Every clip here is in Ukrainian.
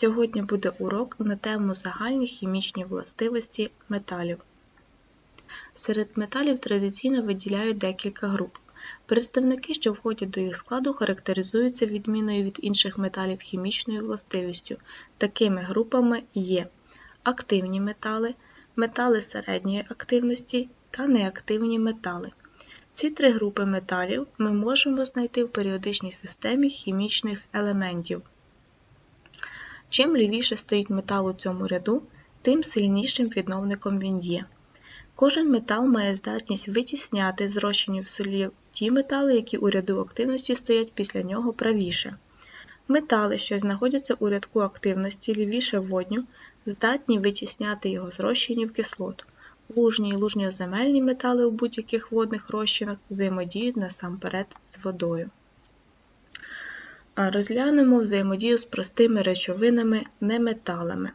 Сьогодні буде урок на тему загальні хімічні властивості металів. Серед металів традиційно виділяють декілька груп. Представники, що входять до їх складу, характеризуються відміною від інших металів хімічною властивістю. Такими групами є активні метали, метали середньої активності та неактивні метали. Ці три групи металів ми можемо знайти в періодичній системі хімічних елементів. Чим лівіше стоїть метал у цьому ряду, тим сильнішим відновником він є. Кожен метал має здатність витісняти зрощені в солі ті метали, які у ряду активності стоять після нього правіше. Метали, що знаходяться у рядку активності лівіше водню, здатні витісняти його зрощені в кислот. Лужні і лужньоземельні метали у будь-яких водних розчинах взаємодіють насамперед з водою. Розглянемо взаємодію з простими речовинами неметалами.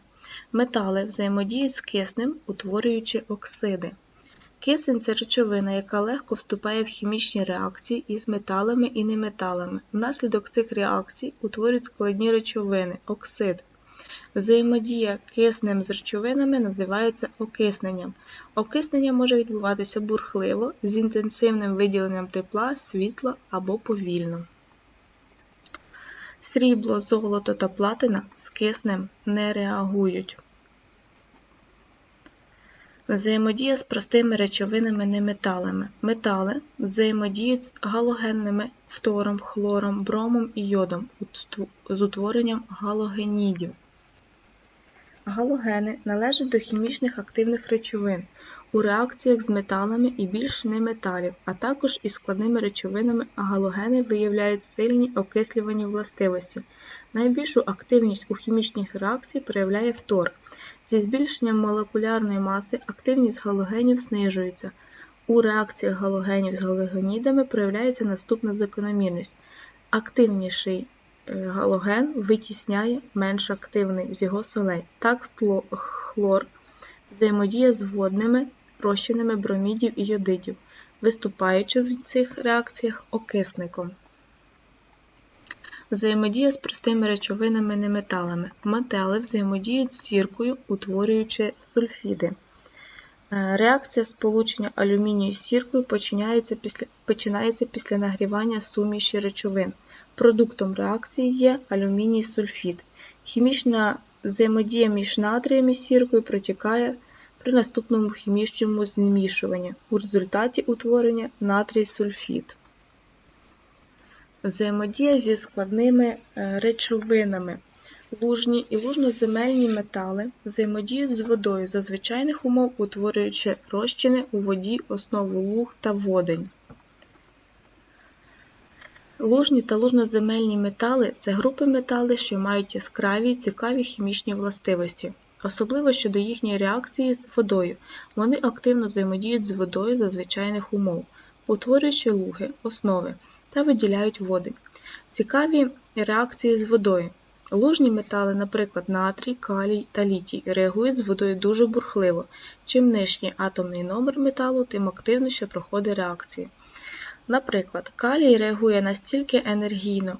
Метали взаємодіють з киснем, утворюючи оксиди. Кисень це речовина, яка легко вступає в хімічні реакції із металами і неметалами. Внаслідок цих реакцій утворюють складні речовини оксид. Взаємодія киснем з речовинами називається окисненням. Окиснення може відбуватися бурхливо, з інтенсивним виділенням тепла, світла або повільно. Срібло, золото та платина з киснем не реагують. Взаємодія з простими речовинами неметалами. Метали взаємодіють з галогенними фтором, хлором, бромом і йодом з утворенням галогенідів. Галогени належать до хімічних активних речовин у реакціях з металами і більш неметалів, а також із складними речовинами галогени виявляють сильні окислювані властивості. Найбільшу активність у хімічних реакціях проявляє фтор. Зі збільшенням молекулярної маси активність галогенів знижується. У реакціях галогенів з галогенідами проявляється наступна закономірність. Активніший галоген витісняє менш активний з його солей. Так хлор взаємодіє з водними розчинами бромідів і йодидів, виступаючи в цих реакціях окисником. Взаємодія з простими речовинами неметалами. Метали взаємодіють з сіркою, утворюючи сульфіди. Реакція сполучення алюмінію з сіркою починається після, починається після нагрівання суміші речовин. Продуктом реакції є алюміній сульфід. Хімічна взаємодія між натрієм і сіркою протікає при наступному хімічному змішуванні у результаті утворення натрій сульфід. Взаємодія зі складними речовинами. Лужні і лужноземельні метали взаємодіють з водою за звичайних умов, утворюючи розчини у воді основу луг та водень. Лужні та лужноземельні метали це групи металів, що мають яскраві і цікаві хімічні властивості, особливо щодо їхньої реакції з водою. Вони активно взаємодіють з водою за звичайних умов, утворюючи луги, основи та виділяють водень. Цікаві реакції з водою. Лужні метали, наприклад, натрій, калій та літій, реагують з водою дуже бурхливо. Чим нижній атомний номер металу, тим активніше проходить реакції. Наприклад, калій реагує настільки енергійно,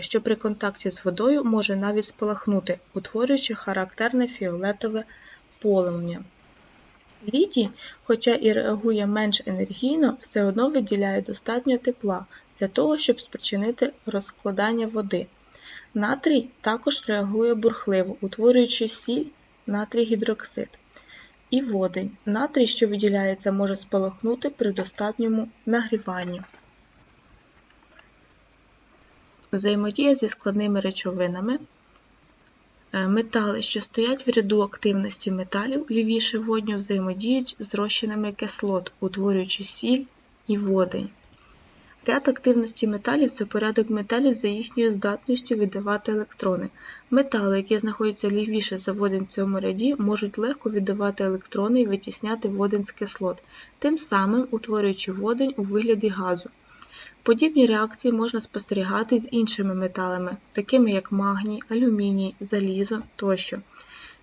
що при контакті з водою може навіть спалахнути, утворюючи характерне фіолетове полум'я. Літій, хоча і реагує менш енергійно, все одно виділяє достатньо тепла для того, щоб спричинити розкладання води. Натрій також реагує бурхливо, утворюючи сіль натрій гідроксид. І водень. Натрій, що виділяється, може спалахнути при достатньому нагріванні. Взаємодія зі складними речовинами. Метали, що стоять в ряду активності металів, лівіше водню взаємодіють з розчинами кислот, утворюючи сіль і водень. Ряд активності металів це порядок металів за їхньою здатністю віддавати електрони. Метали, які знаходяться лівіше за водень в цьому ряді, можуть легко віддавати електрони і витісняти водень з кислот, тим самим утворюючи водень у вигляді газу. Подібні реакції можна спостерігати з іншими металами, такими як магній, алюміній, залізо тощо,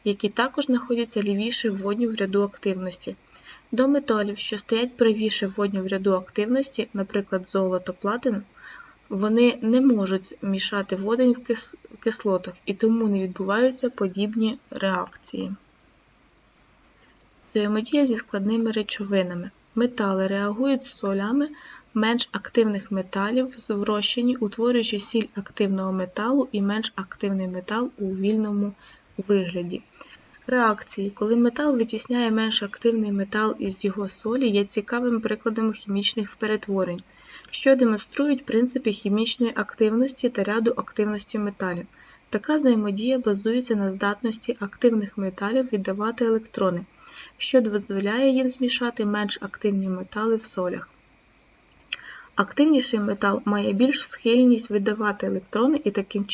які також знаходяться лівіше водню в ряду активності. До металів, що стоять правіше водню в ряду активності, наприклад, золото, платину, Вони не можуть мішати водень в кислотах і тому не відбуваються подібні реакції. Взаємодія зі складними речовинами. Метали реагують з солями менш активних металів в утворюючи сіль активного металу і менш активний метал у вільному вигляді. Реакції, коли метал витісняє менш активний метал із його солі, є цікавим прикладом хімічних перетворень, що демонструють принципи хімічної активності та ряду активності металів. Така взаємодія базується на здатності активних металів віддавати електрони, що дозволяє їм змішати менш активні метали в солях. Активніший метал має більш схильність видавати електрони і таким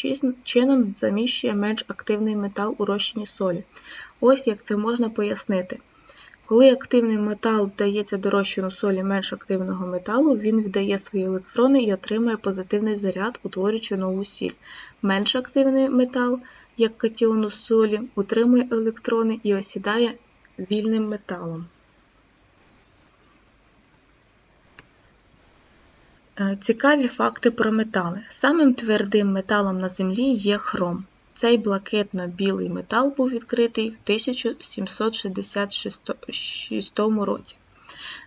чином заміщує менш активний метал у розчині солі. Ось як це можна пояснити. Коли активний метал вдається до розчину солі менш активного металу, він віддає свої електрони і отримує позитивний заряд, утворюючи нову сіль. Менш активний метал, як катіону солі, утримує електрони і осідає вільним металом. Цікаві факти про метали. Самим твердим металом на Землі є хром. Цей блакитно-білий метал був відкритий в 1766 році.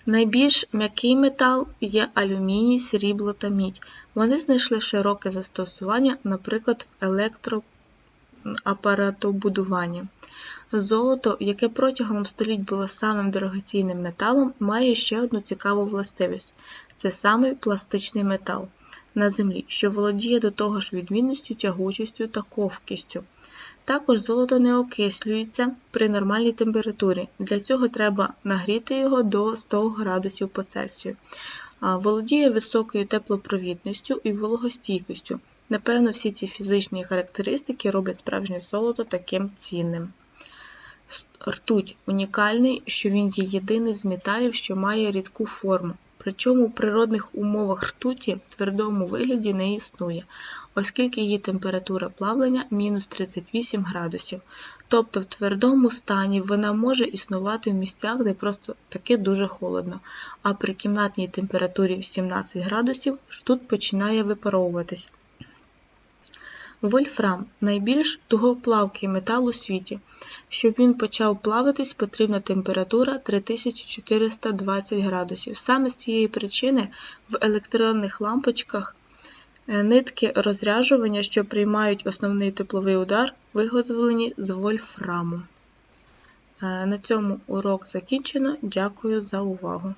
Найбільш м'який метал є алюміній, срібло та мідь. Вони знайшли широке застосування, наприклад, в електроапаратобудуванні. Золото, яке протягом століть було самим дорогоцінним металом, має ще одну цікаву властивість це самий пластичний метал на землі, що володіє до того ж відмінністю, тягучістю та ковкістю. Також золото не окислюється при нормальній температурі. Для цього треба нагріти його до 100 градусів по Цельсію. Володіє високою теплопровідністю і вологостійкістю. Напевно, всі ці фізичні характеристики роблять справжнє золото таким цінним. Ртуть унікальний, що він є єдиний з металів, що має рідку форму. Причому в природних умовах ртуті в твердому вигляді не існує, оскільки її температура плавлення мінус 38 градусів. Тобто в твердому стані вона може існувати в місцях, де просто таки дуже холодно, а при кімнатній температурі в 17 градусів ртуть починає випаровуватись. Вольфрам найбільш тугоплавкий метал у світі. Щоб він почав плавитись, потрібна температура 3420 градусів. Саме з цієї причини в електронних лампочках е, нитки розряджування, що приймають основний тепловий удар, виготовлені з вольфраму. Е, на цьому урок закінчено. Дякую за увагу!